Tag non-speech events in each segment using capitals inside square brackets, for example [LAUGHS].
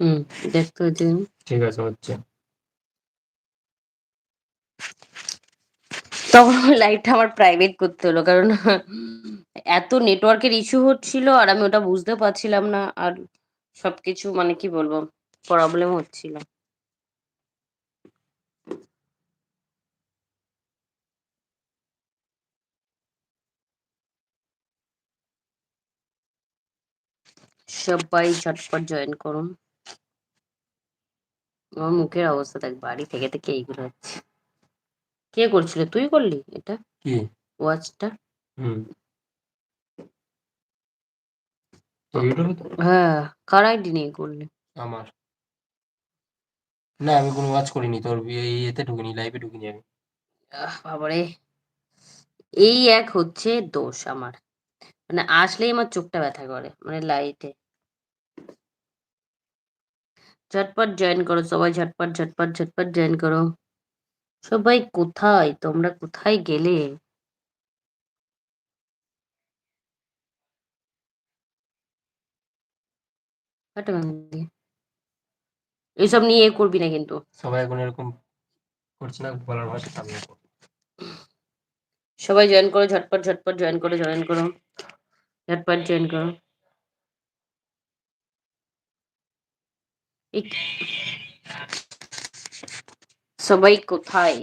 হুম দেখতে হচ্ছে ঠিক আছে হচ্ছে। তখন লাইটটা আমার প্রাইভেট করতে হলো কারণ এত নেটওয়ার্কের ইস্যু হচ্ছিল আর আমি ওটা বুঝতে পারছিলাম না আর সবকিছু মানে কি বলব প্রবলেম হচ্ছিল। সবাই ঝটপট জয়েন করুন। আমার মুখের অবস্থা দেখ বাড়ি থেকে থেকে এইগুলো হচ্ছে। কে করছিল? তুই করলি এটা? ওয়াচটা? হ্যাঁ কার আইডি নিয়ে করলি? আমার। না আমি কোনো ওয়াচ করিনি তোর এই এতে ঢুকিনি লাইভে ঢুকিনি আমি। আহ, বাবারে। এই এক হচ্ছে দোষ আমার। মানে আসলেই আমার চোখটা ব্যথা করে মানে লাইটে ঝটপট জয়েন করো সবাই ঝটপট ঝটপট ঝটপট জয়েন করো। সবাই কোথায়? তোমরা কোথায় গেলে। এইসব নিয়ে করবি না কিন্তু। সবাই এখন এরকম করছে না বলার ভাষা আমি সবাই জয়েন করো ঝটপট ঝটপট জয়েন করো জয়েন করো। ঝটপট জয়েন করো। সবাই কোথায়?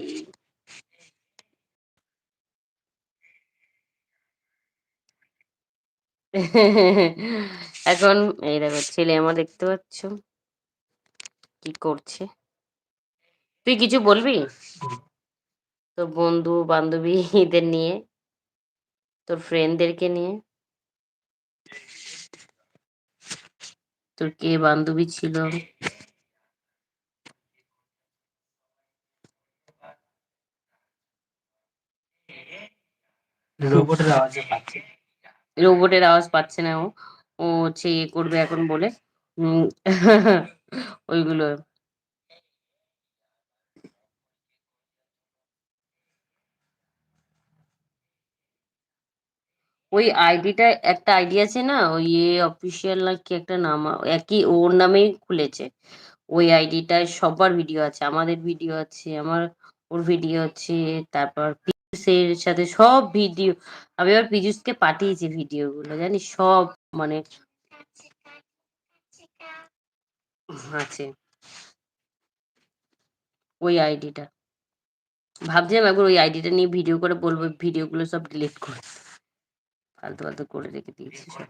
এখন এই দেখো, ছেলে আমার দেখতে পাচ্ছ। কি করছে? তুই কিছু বলবি? তোর বন্ধু বান্ধবীদের নিয়ে, তোর ফ্রেন্ডদেরকে নিয়ে? তোর কে বান্ধবী ছিল? রোবটের আওয়াজে পাচ্ছে। রোবটের আওয়াজ পাচ্ছে না ও। ও হচ্ছে ইয়ে করবে এখন বলে। উম, [LAUGHS] ওইগুলো। ওই আইডিটা একটা আইডি আছে না, ওই ইয়ে অফিসিয়াল না কি একটা নাম, একই ওর নামেই খুলেছে। ওই আইডিটায় সবার ভিডিও আছে, আমাদের ভিডিও আছে, আমার ওর ভিডিও আছে, তারপর পীযুষের সাথে সব ভিডিও আমি এবার পীযুষকে পাঠিয়েছি ভিডিও গুলো জানিস? সব মানে আছে। ওই আইডিটা ভাবছিলাম একবার ওই আইডিটা নিয়ে ভিডিও করে বলব ভিডিওগুলো সব ডিলিট করে। ফালতু ফালতু করে রেখে দিয়েছি সব।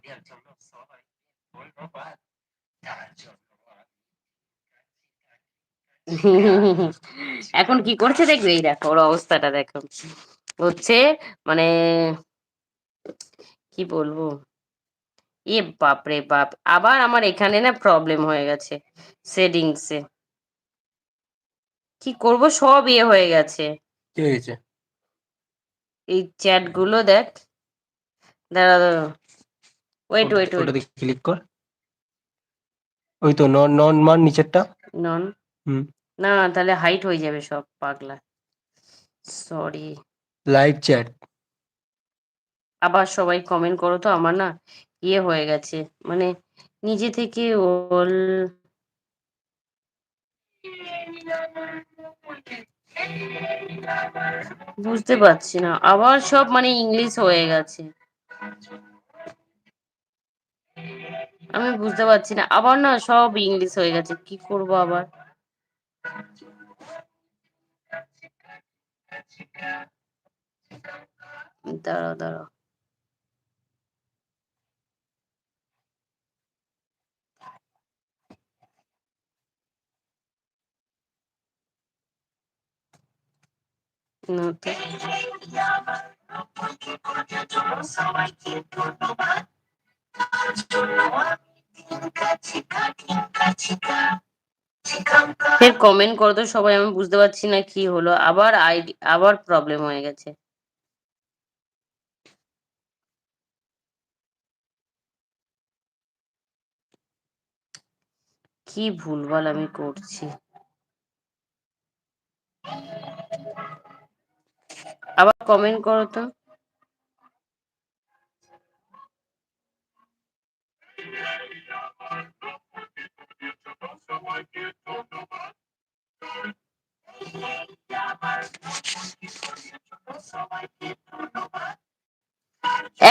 এখন কি করছে দেখবে? এই দেখো ওর অবস্থাটা দেখো। হচ্ছে মানে কি বলব? এ বাপ রে বাপ আবার আমার এখানে না প্রবলেম হয়ে গেছে সেটিংসে কি করব? সব ইয়ে হয়ে গেছে। কি হয়েছে? এই চ্যাটগুলো দেখ। দাঁড়া দাঁড়া ওয়েট ওয়েট ওয়েট ওটাতে ক্লিক কর। ওই তো নন নন মান নিচেরটা। নন। হুম। না তাহলে হাইট হয়ে যাবে সব পাগলা। সরি লাইভ চ্যাট আবার সবাই কমেন্ট করো তো আমার না ইয়ে হয়ে গেছে। মানে নিজে থেকে ওল বুঝতে পারছি না। আবার সব মানে ইংলিশ হয়ে গেছে। আমি বুঝতে পারছি না। আবার না সব ইংলিশ হয়ে গেছে। কি করব আবার? দাঁড়াও দাঁড়াও। ফের কমেন্ট করো তো সবাই, আমি বুঝতে পারছি না কি হলো। আবার আইডি আবার প্রবলেম হয়ে গেছে। কি ভুলভাল আমি করছি। আবার কমেন্ট করো তো।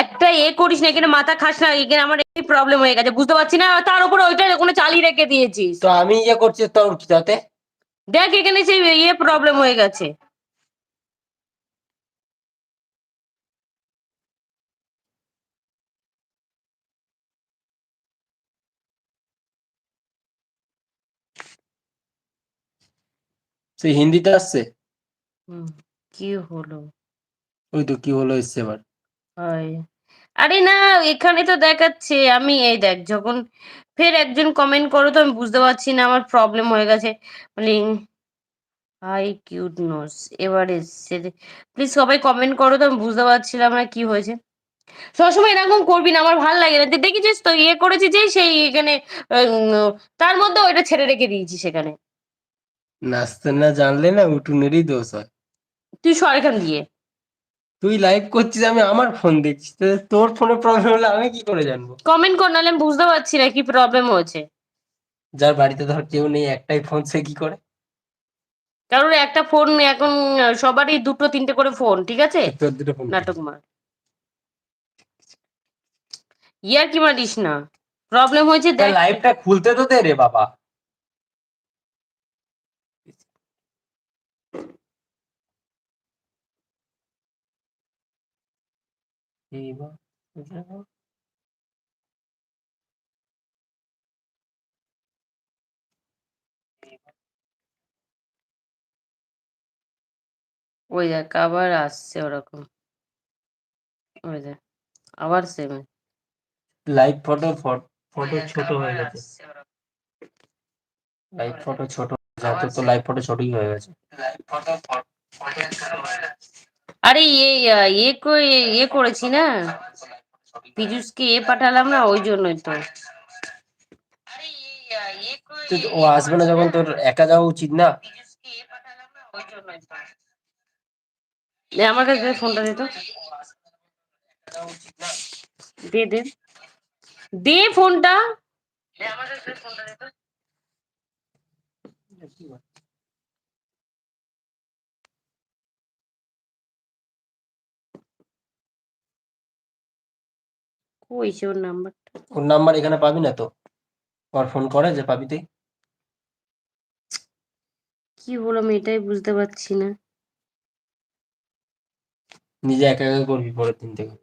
একটা এ করিস না এখানে মাথা খাস না এখানে আমার এই প্রবলেম হয়ে গেছে বুঝতে পারছি না? তার উপরে ওইটা কোনো চালি রেখে দিয়েছিস। তো আমি ইয়ে করছি তোর তাতে? দেখ এখানে সেই ইয়ে প্রবলেম হয়ে গেছে। সেই হিন্দিতে আসছে? হুম, কি হলো? ওই তো কি হলো এসছে এবার। আরে না এখানে তো দেখাচ্ছে আমি এই দেখ যখন ফের একজন কমেন্ট করো তো আমি বুঝতে পারছি না আমার প্রবলেম হয়ে গেছে। মানে হাই কিউট নোস এবার এসছে প্লিজ সবাই কমেন্ট করো তো আমি বুঝতে পারছিলাম না কি হয়েছে। সবসময় এরকম করবি না আমার ভালো লাগে না। তুই দেখেছিস তো ইয়ে করেছি যে সেই এখানে তার মধ্যে ওইটা ছেড়ে রেখে দিয়েছি সেখানে। নাচতে না জানলে না উঠুনেরই দোষ হয়। তুই সর এখান দিয়ে তুই লাইভ করছিস আমি আমার ফোন দেখছি। তোর ফোনে প্রবলেম হলে আমি কি করে জানব? কমেন্ট কর নাহলে আমি বুঝতে পারছি না কি প্রবলেম হয়েছে। যার বাড়িতে ধর কেউ নেই একটাই ফোন সে কি করে? কারণ একটা ফোন এখন সবারই দুটো তিনটে করে ফোন ঠিক আছে? তোর দুটো ফোন নাটক মার। ইয়ার কি মারিস না? প্রবলেম হয়েছে দেখ। লাইভটা খুলতে তো দে রে বাবা। এইবার ওই দেখ আবার আসছে ওরকম ওই দেখ আবার সেম লাইভ ফটো ফটো ছোট হয়ে গেছে লাইভ ফটো ছোট যত তো লাইভ ফটো ছোটই হয়ে গেছে আরে ইয়ে ইয়ে ইয়ে করেছি না? পীযুষকে এ পাঠালাম না ওই জন্যই তো। ও আসবে না যখন তোর একা যাওয়া উচিত না? আমার কাছে ফোনটা দে তো। দে দে। দে ফোনটা। কই সে ওর নাম্বার ওর নাম্বার এখানে পাবি না তো? ওর ফোন করে যে পাবি তুই। কি বললাম আমি এটাই বুঝতে পারছি না। নিজে একা একা করবি পরের দিন থেকে।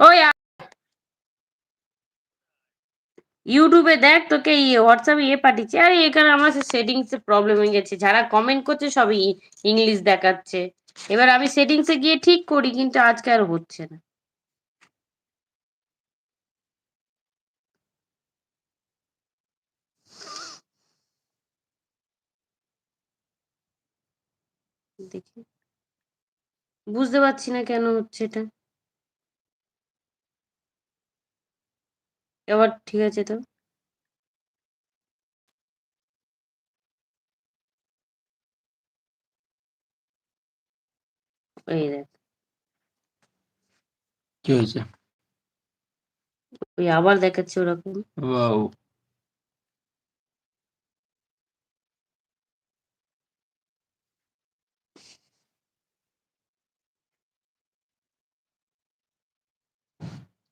ওই ইউটিউবে দেখ তোকে হোয়াটসঅ্যাপে ইয়ে পাঠিয়েছি। আরে এখানে আমার সেটিংস প্রবলেম হয়ে গেছে। যারা কমেন্ট করছে সবই ইংলিশ দেখাচ্ছে। এবার আমি সেটিংস গিয়ে ঠিক করি, কিন্তু আজকে আর হচ্ছে না। দেখি। বুঝতে পারছি না কেন হচ্ছে এটা। এবার ঠিক আছে তো। এই দেখ। কি হয়েছে? ওই আবার দেখাচ্ছে ওরকম। ওয়াও।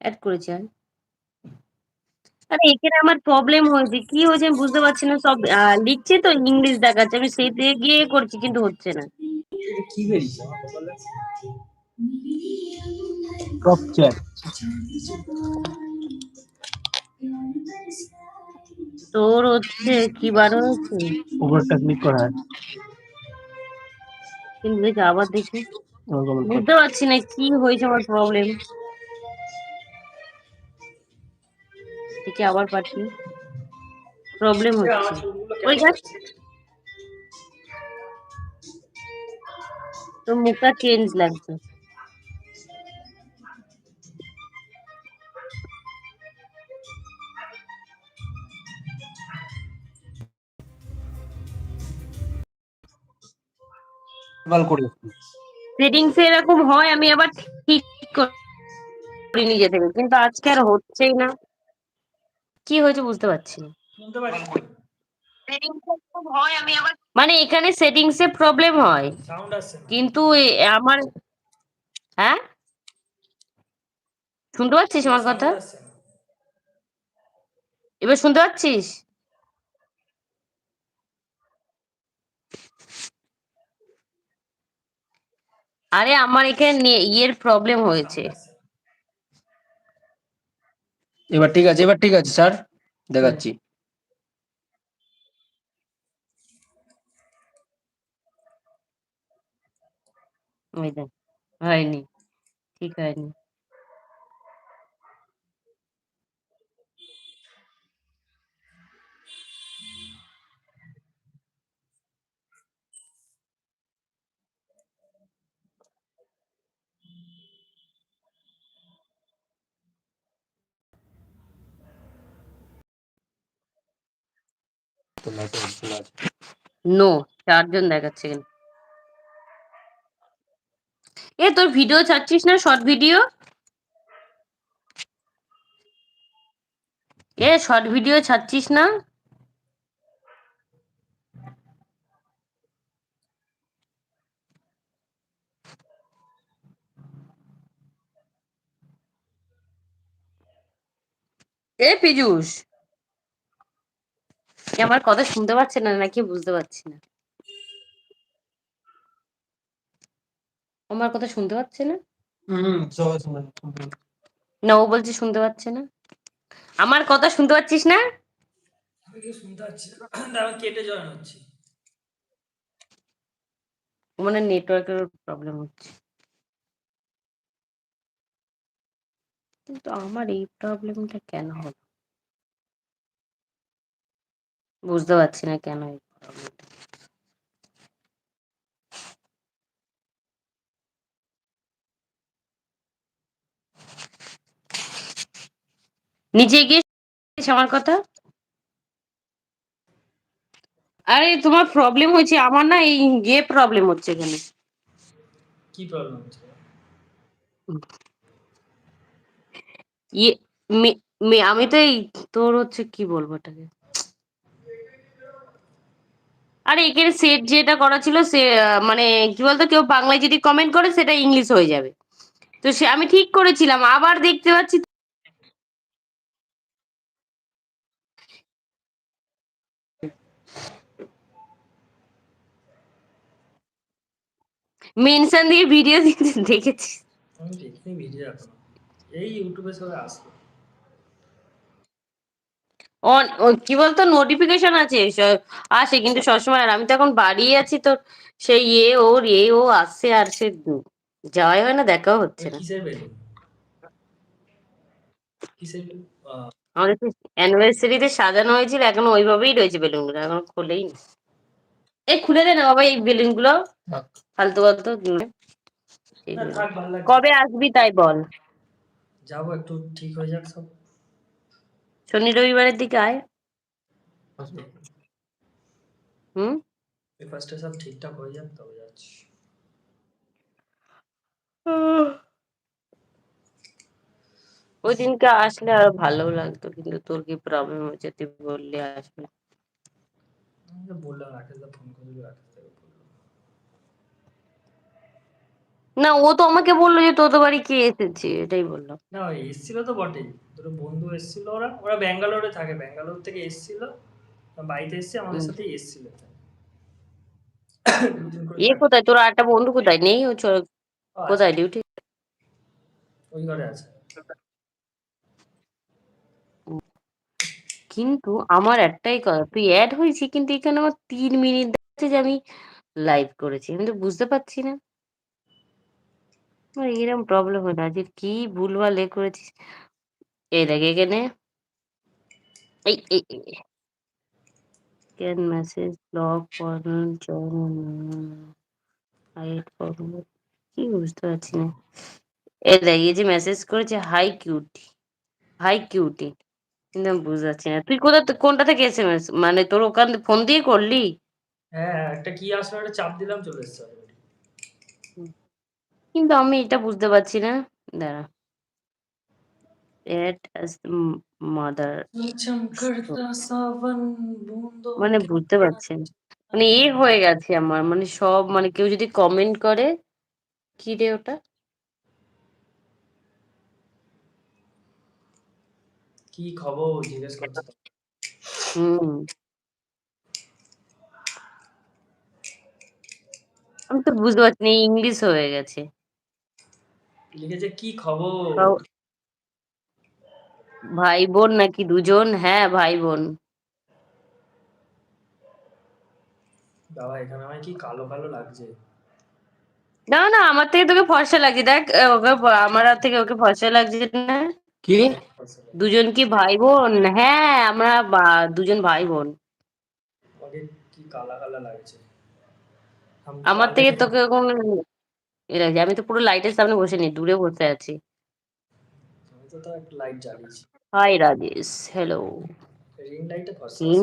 অ্যাড করেছি আর। আরে এখানে আমার প্রবলেম হয়েছে। কি হয়েছে আমি বুঝতে পারছি না। সব লিখছে তো ইংলিশ দেখাচ্ছে। আমি সেই দিয়ে গিয়ে করছি কিন্তু হচ্ছে না। কি বেরিয়েছে? টপ চ্যাট তোর হচ্ছে কি বার হয়েছে? ক্লিক করা কিন্তু দেখি আবার দেখি। বুঝতে পারছি না কি হয়েছে আমার প্রবলেম দেখি আবার পাঠিয়ে? প্রবলেম হচ্ছে। ওই দেখ। তোর মুখটা চেঞ্জ লাগছে। ভালো করে সেটিংস এরকম হয় আমি আবার ঠিক করি নিজে থেকে। কিন্তু আজকে আর হচ্ছেই না। কি হয়েছে বুঝতে পারছি না। মানে এখানে সেটিংস এ প্রবলেম হয়। কিন্তু আমার হ্যাঁ? শুনতে পাচ্ছিস আমার কথা? এবার শুনতে পাচ্ছিস? আরে আমার এখানে ইয়ের প্রবলেম হয়েছে। এবার ঠিক আছে এবার ঠিক আছে স্যার দেখাচ্ছি। হয়নি ঠিক হয়নি। এ তোর ভিডিও ছাড়ছিস না? শর্ট ভিডিও এ শর্ট ভিডিও ছাড়ছিস না? এ আমার কথা শুনতে পাচ্ছে না নাকি বুঝতে পারছি না। আমার কথা শুনতে পাচ্ছে না? না ও বলছে শুনতে পাচ্ছে না। আমার কথা শুনতে পাচ্ছিস না? মানে নেটওয়ার্কের প্রবলেম হচ্ছে। কিন্তু আমার এই প্রবলেমটা কেন হলো? বুঝতে পারছি না কেন এই প্রবলেমটা নিচে গিয়ে আমার কথা? আরে তোমার প্রবলেম হয়েছে আমার না এই গিয়ে প্রবলেম হচ্ছে এখানে। কি প্রবলেম হচ্ছে? ইয়ে আমি তো এই তোর হচ্ছে কি বলব এটাকে আরে এখানে সেট যেটা করা ছিল সে মানে কি বলতো, কেউ বাংলায় যদি কমেন্ট করে সেটা ইংলিশ হয়ে যাবে। তো সে, আমি ঠিক করেছিলাম, আবার দেখতে পাচ্ছি মেনশন দিয়ে ভিডিও দেখেছি এই ইউটিউবে সবাই অন- কি বলতো নোটিফিকেশন আছে আসে কিন্তু সবসময় আর আমি তো এখন বাড়ি আছি তো সেই এ ওর এ ও আসছে আর সে যাওয়াই হয় না দেখাও হচ্ছে না। বেলুন আমাদের অ্যানিভার্সারিতে সাজানো হয়েছিল এখন ওইভাবেই রয়েছে বেলুনগুলো এখন খুলেই না। এই খুলে দে না বাবা এই বেলুনগুলো ফালতু ফালতু কবে আসবি তাই বল। যাব একটু ঠিক হয়ে যাক সব। শনি রবিবারের দিকে আয়। হুম? ফার্স্টে সব ঠিকঠাক হয়ে যাক তবে যাচ্ছি। ওই দিনকে আসলে আরও ভালো লাগতো কিন্তু তোর কি প্রবলেম হচ্ছে তুই বললে আসবি বললাম রাকেশ দা ফোন করেছিল রাকেশ দাকে না ও তো আমাকে বলল যে তোদের বাড়ি কে এসেছে এটাই বলল। না এসছিল তো বটেই। দুটো বন্ধু এসছিল ওরা ওরা ব্যাঙ্গালোরে থাকে ব্যাঙ্গালোর থেকে এসছিল বাড়িতে এসছে আমাদের সাথে এসছিল এ কোথায়? তোর আরেকটা বন্ধু কোথায়? নেই ও কোথায়? ডিউটি? ওই ঘরে আছে। কিন্তু আমার একটাই কথা তুই অ্যাড হয়েছি কিন্তু এখানে আমার তিন মিনিট দেখাচ্ছে যে আমি লাইভ করেছি। আমি তো বুঝতে পারছি না। আমার এরকম প্রবলেম হয় না যে কি ভুলভাল এ করেছিস? এই দেখ এখানে এই এই ক্যান মেসেজ ব্লক হাইড কি বুঝতে পারছি না এই দেখ এই যে মেসেজ করেছে হাই কিউটি হাই কিউটি কিন্তু আমি বুঝতে পারছি না তুই কোথা কোনটা থেকে এসএমএস মানে তোর ওখান ফোন দিয়ে করলি হ্যাঁ হ্যাঁ, একটা কি আসলো একটা চাপ দিলাম চলে এসছে কিন্তু আমি এটা বুঝতে পারছি না দাঁড়া এট as the mother চমচম করতা সাবন বুন্দো মানে বুঝতে পারছেন মানে এ হয়ে গেছে আমার। মানে সব মানে কেউ যদি কমেন্ট করে কি রে ওটা? কি খবর? জিজ্ঞেস করছে হুম। আমি তো বুঝতে পারছি না ইংলিশ হয়ে গেছে। লিখেছে কি খবর? ভাই বোন নাকি দুজন? হ্যাঁ ভাই বোন। না না আমার থেকে তোকে ফসা লাগছে। দেখ ওকে আমার থেকে ওকে ফসা লাগছে না। কি? দুজন কি ভাই বোন? হ্যাঁ আমরা দুজন ভাই বোন। আমার থেকে তোকে কোন আমি তো পুরো লাইটের সামনে বসে নি দূরে বসে আছি। একটা লাইট জ্বালিয়েছি। হাই রাজেশ হ্যালো রিং লাইটে ফসা কিং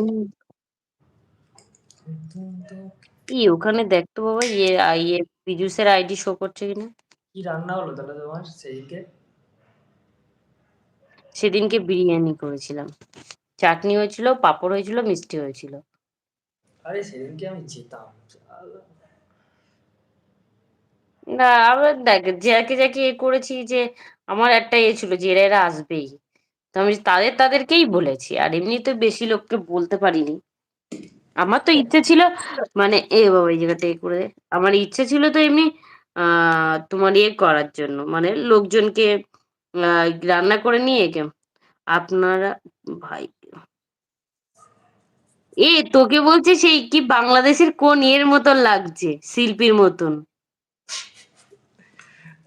ওখানে দেখতো বাবা ইয়ে ইয়ে পীযুষের আইডি শো করছে কিনা কি রান্না হলো তাহলে তোমার সেইকে সেদিনকে বিরিয়ানি করেছিলাম। চাটনি হয়েছিল পাঁপড় হয়েছিল মিষ্টি হয়েছিল। আরে সেদিনকে আমি যেতাম। না আবার দেখ যাকে যাকে এ করেছি যে আমার একটা এ ছিল যে, এরা এরা আসবেই। তো আমি তাদের, তাদেরকেই বলেছি। আর এমনি তো বেশি লোককে বলতে পারিনি। আমার তো ইচ্ছে ছিল মানে এ বাবা, এই জায়গাটা এ করে আমার ইচ্ছে ছিল তো এমনি তোমার ইয়ে করার জন্য। মানে লোকজনকে রান্না করে নিয়ে কে আপনারা, ভাই, এ, তোকে বলছে সেই কি বাংলাদেশের কোন ইয়ের মতন লাগছে? শিল্পীর মতন।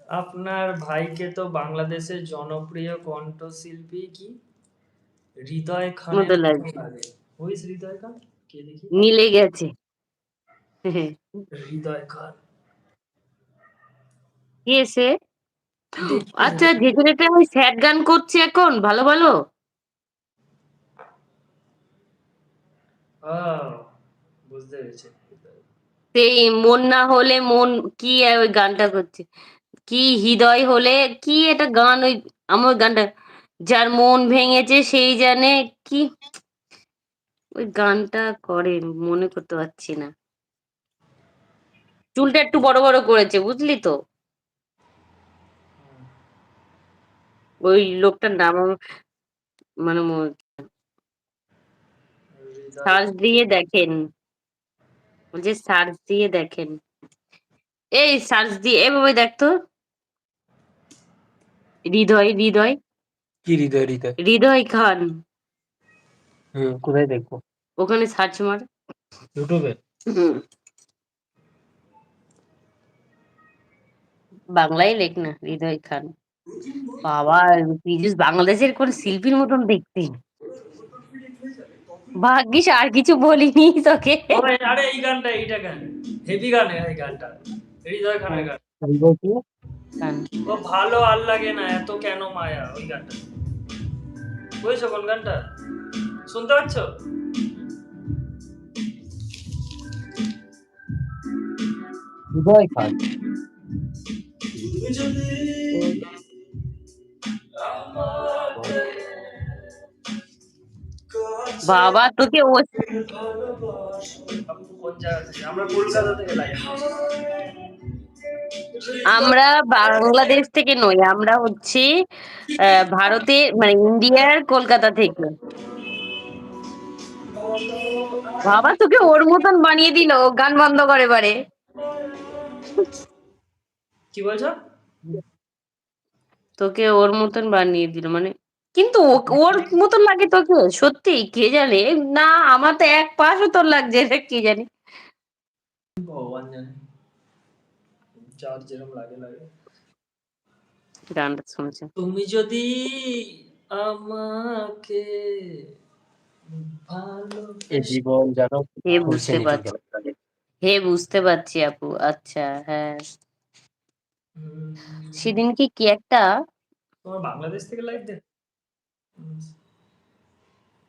আপনার ভাইকে তো বাংলাদেশের জনপ্রিয় কণ্ঠশিল্পী কি? হৃদয় হুইস হৃদয় খান? কে দেখি? মিলে গেছে। হৃদয় খান। কে সে আচ্ছা যে ছেলেটা ওই স্যাড গান করছে এখন। ভালো ভালো। বুঝতে পেরেছি। সেই মন না হলে মন কি ওই গানটা করছে? কি হৃদয় হলে, কি এটা গান ওই আমার গানটা? যার মন ভেঙেছে সেই জানে কি? ওই গানটা করে, মনে করতে পারছি না। চুলটা একটু বড় বড় করেছে, বুঝলি তো? ওই লোকটার নাম মানে সার্চ দিয়ে দেখেন। বলছে সার্চ দিয়ে দেখেন। এই সার্চ দিয়ে, এভাবে বাবা দেখ তো। হৃদয় হৃদয়? কি হৃদয় হৃদয়? হৃদয় খান। হুম কোথায় দেখব? ওখানে সার্চ মার। ইউটিউবে? হুম। বাংলায় লেখ না হৃদয় খান। বাবা পীযুষ বাংলাদেশের কোন শিল্পীর মতন দেখতে। ভাগ্যিস আর কিছু বলিনি তোকে। আরে এই গানটা এইটা গান। হেভি গান এই গানটা। হৃদয় খানের গান। ও ভালো আর লাগে না এত কেন মায়া ওই গানটা? বুঝেছ কোন গানটা? শুনতে পাচ্ছ? হৃদয় খান বাবা তোকে ও আমরা কলকাতা থেকে লাইভ। আমরা বাংলাদেশ থেকে নই আমরা হচ্ছে আহ, ভারতের মানে ইন্ডিয়ার কলকাতা থেকে। বাবা তোকে ওর মতন বানিয়ে দিল গান বন্ধ করে বারে কি বলছো? তোকে ওর মতন বানিয়ে দিল মানে কিন্তু ওর মতন লাগে তোকে সত্যি কে জানে? না আমার তো এক পাশও তোর লাগছে কে জানে? ভগবান জানে। যার যেরকম লাগে লাগে। গানটা শুনছে। তুমি যদি আমাকে ভালো জীবন জানো হে বুঝতে পারছি। হে বুঝতে পারছি আপু আচ্ছা হ্যাঁ। সেদিনকে কি একটা? তোমার বাংলাদেশ থেকে লাইভ দেখ।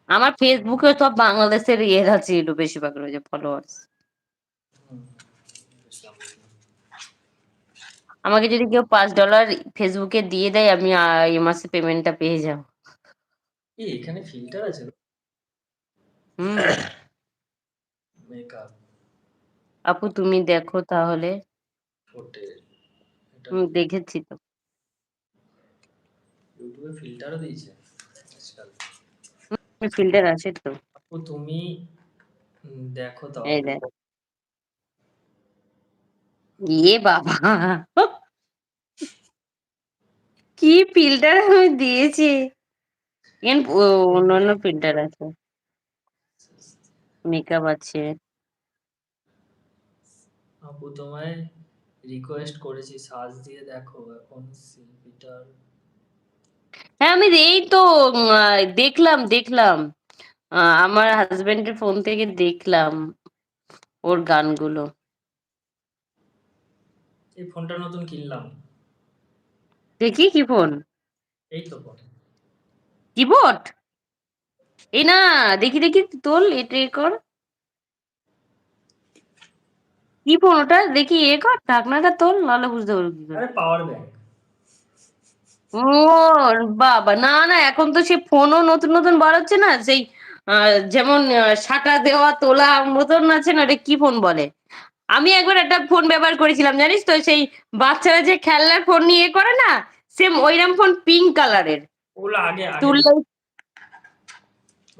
আমার ফেসবুকে সব বাংলাদেশের ইয়ে আছে একটু বেশিরভাগ রয়েছে ফলোয়ার্স আমাকে যদি কেউ পাঁচ ডলার ফেসবুকে দিয়ে দেয় আমি আহ, এই মাসে পেমেন্টটা পেয়ে যাব। এই এখানে ফিল্টার আছে? হুম। মেকআপ আপু তুমি দেখো তাহলে। ঠোঁটে। এটা হুম দেখেছি তো। ইউটিউবে ফিল্টারও দিয়েছে। আজকাল। ফিল্টার আছে তো। আপু তুমি উম, দেখো এই তাহলে। দেখ। ইয়ে বাবা। কি ফিল্টার আমি দিয়েছি? এখানে ও- অন্যান্য ফিল্টার আছে। মেকআপ আছে। আপু তোমায় রিকোয়েস্ট করেছি সার্চ দিয়ে দেখো এখন শিল্পীটার হ্যাঁ আমি এই তো দেখলাম দেখলাম। আমার হাজবেন্ডের ফোন থেকে দেখলাম ওর গানগুলো। এই ফোনটা নতুন কিনলাম। দেখি কি ফোন? এই তো ফোন। কিবোর্ড? এই না দেখি দেখি তোল এটা এ কর। কি ফোন ওটা? দেখি এ কর ঢাকনাটা তোল নাহলে বুঝতে পারব কি করে। Power bank. ও বাবা না না এখন তো সে ফোনও নতুন নতুন বার হচ্ছে না সেই যেমন শাখা দেওয়া তোলা মতন আছে না ওটা কি ফোন বলে? আমি একবার একটা ফোন ব্যবহার করেছিলাম জানিস তো? সেই বাচ্চারা যে খেলনার ফোন নিয়ে করে না সেম ওইরকম ফোন পিঙ্ক কালারের তুললে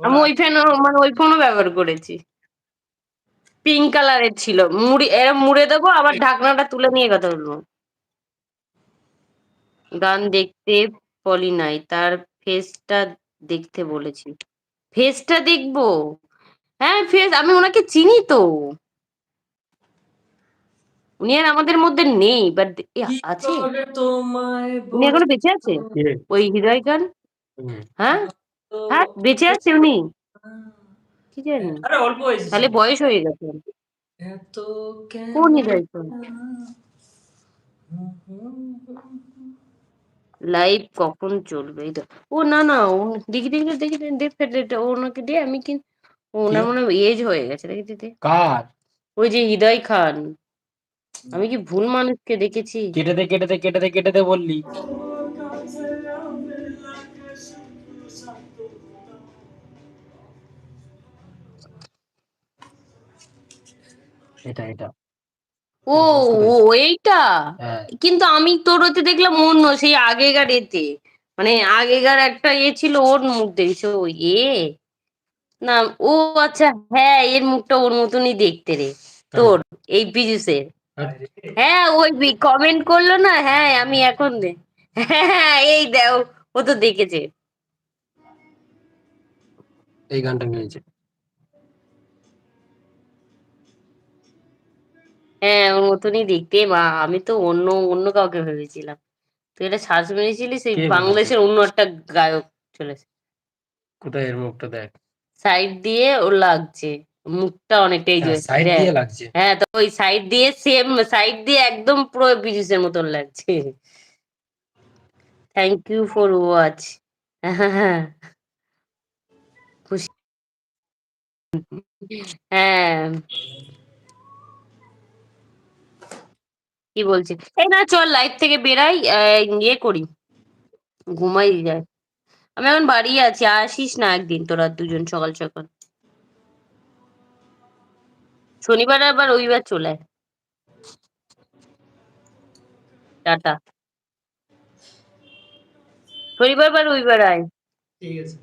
আমি ওই ফ্যান মানে ওই ফোনও ব্যবহার করেছি। পিঙ্ক কালারের ছিল। মুড়ি এরম মুড়ে দেবো আবার ঢাকনাটা তুলে নিয়ে কথা বলব। গান দেখতে পলি নাই তার ফেসটা দেখতে বলেছি। ফেসটা দেখব? হ্যাঁ ফেস আমি ওনাকে চিনি তো। উনি আর আমাদের মধ্যে নেই বাট আছে। উনি এখনও বেঁচে আছে? ওই হৃদয় গান হ্যাঁ? হ্যাঁ বেঁচে আছে উনি। কি জানি? আরে অল্প হয়েছে তাহলে বয়স হয়ে গেছে। কোন হৃদয় গান লাইভ কখন চলবে? তো ও না না ও দেখি দেখি দেখি দেখি দেখ ফেটে ওনাকে দিয়ে আমি কি ওনার মনে এজ হয়ে গেছে দেখি দেখি। কার? ওই যে হৃদয় খান। আমি কি ভুল মানুষকে দেখেছি? কেটে দে কেটে দে কেটে দে কেটে দে বললি। এটা এটা। ও ও এইটা? হ্যাঁ। কিন্তু আমি তোর ওতে দেখলাম অন্য সেই আগেকার এতে। মানে আগেকার একটা ইয়ে ছিল ওর মুখ দেখছি? এ? না ও আচ্ছা হ্যাঁ এর মুখটা ওর মতনই দেখতে রে। তোর এই পীযুষের হ্যাঁ ওই কমেন্ট করল না? হ্যাঁ আমি এখন দে। হ্যাঁ এই দেও ও তো দেখেছে। এই গানটা নিয়েছে। হ্যাঁ ওর মতনই দেখতে। মা আমি তো অন্য অন্য কাউকে ভেবেছিলাম। তুই এটা সার্চ মেরেছিলি সেই বাংলাদেশের অন্য একটা গায়ক চলেছে। কোথায় এর মুখটা দেখ। সাইড দিয়ে ও লাগছে। মুখটা অনেকটা এই যে সাইড দিয়ে লাগছে। হ্যাঁ তো ওই সাইড দিয়ে সেম সাইড দিয়ে একদম পুরো বিজুসের মতন লাগছে। থ্যাংক ইউ ফর ওয়াচ খুশি হ্যাঁ। কি বলছি? এই না চল লাইভ থেকে বেরাই ইয়ে করি। ঘুমাই যায়। আমি এখন বাড়ি আছি আসিস না একদিন তোরা দুজন সকাল সকাল। শনিবার আবার রবিবার চলে। টাটা। শনিবার বা রবিবার আয়। ঠিক আছে।